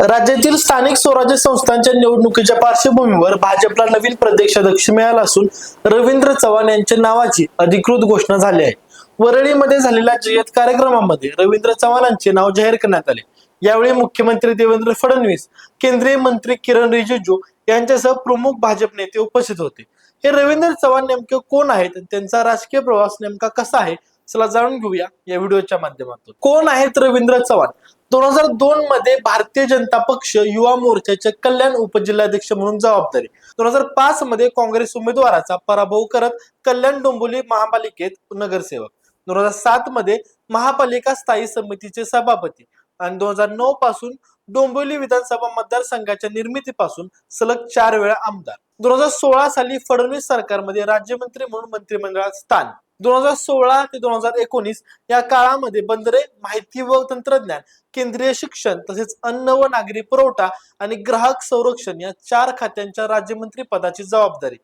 राज्यातील स्थानिक स्वराज्य संस्थांच्या निवडणुकीच्या पार्श्वभूमीवर भाजपला नवीन प्रदेशाध्यक्ष मिळाला असून रवींद्र चव्हाण यांच्या नावाची अधिकृत घोषणा झाली आहे. वरळीमध्ये झालेल्या जय्यत कार्यक्रमामध्ये रवींद्र चव्हाणांचे नाव जाहीर करण्यात आले. यावेळी मुख्यमंत्री देवेंद्र फडणवीस केंद्रीय मंत्री किरण रिजिजू यांच्यासह प्रमुख भाजप नेते उपस्थित होते. हे रवींद्र चव्हाण नेमके कोण आहेत त्यांचा राजकीय प्रवास नेमका कसा आहे चला जाणून घेऊया या व्हिडिओच्या माध्यमातून. कोण आहेत रवींद्र चव्हाण? दोन हजार दोन मध्ये भारतीय जनता पक्ष युवा मोर्चाचे कल्याण उपजिल्हाध्यक्ष म्हणून जबाबदारी दोन हजार पाच मध्ये काँग्रेस उमेदवाराचा पराभव करत कल्याण डोंबिवली महापालिकेत नगरसेवक. दोन हजार सात मध्ये महापालिका स्थायी समितीचे सभापती आणि दोन हजार नऊ पासून डोंबिवली विधानसभा मतदारसंघाच्या निर्मितीपासून सलग चार वेळा आमदार. दोन हजार सोळा साली फडणवीस सरकारमध्ये राज्यमंत्री म्हणून मंत्रिमंडळात स्थान. दोन हजार सोळा ते दोन हजार एकोणीस या काळामध्ये बंदरे माहिती व तंत्रज्ञान केंद्रीय शिक्षण तसेच अन्न व नागरी पुरवठा आणि ग्राहक संरक्षण या चार खात्यांच्या राज्यमंत्री पदाची जबाबदारी.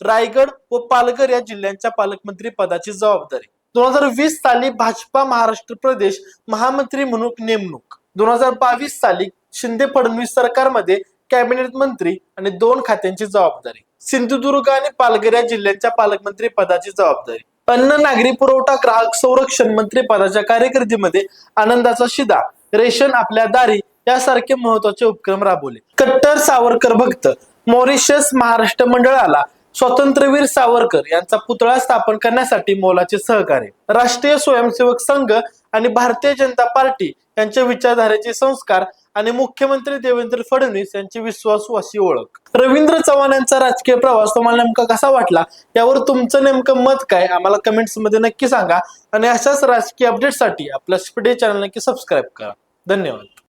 रायगड व पालघर या जिल्ह्यांच्या पालकमंत्री पदाची जबाबदारी. दोन हजार वीस साली भाजपा महाराष्ट्र प्रदेश महामंत्री म्हणून नेमणूक. दोन हजार बावीस साली शिंदे फडणवीस सरकारमध्ये कॅबिनेट मंत्री आणि दोन खात्यांची जबाबदारी. सिंधुदुर्ग आणि पालघर या जिल्ह्यांच्या पालकमंत्री पदाची जबाबदारी. अन्न नागरी पुरवठा ग्राहक संरक्षण मंत्री पदाच्या कारकिर्दीमध्ये आनंदाचा शिदा रेशन आपल्या दारी यासारखे महत्त्वाचे उपक्रम राबवले. कट्टर सावरकर भक्त मॉरिशस महाराष्ट्र मंडळाला स्वातंत्र्यवीर सावरकर यांचा पुतळा स्थापन करण्यासाठी मोलाचे सहकार्य. राष्ट्रीय स्वयंसेवक संघ आणि भारतीय जनता पार्टी यांच्या विचारधारेचे संस्कार आणि मुख्यमंत्री देवेंद्र फडणवीस यांची विश्वासवासी अशी ओळख. रवींद्र चव्हाण यांचा राजकीय प्रवास तुम्हाला नेमका कसा वाटला? यावर तुमचं नेमकं मत काय? आम्हाला कमेंट्समध्ये नक्की सांगा. आणि अशाच राजकीय अपडेटसाठी आपल्या स्पीडे चॅनल नक्की सबस्क्राईब करा. धन्यवाद.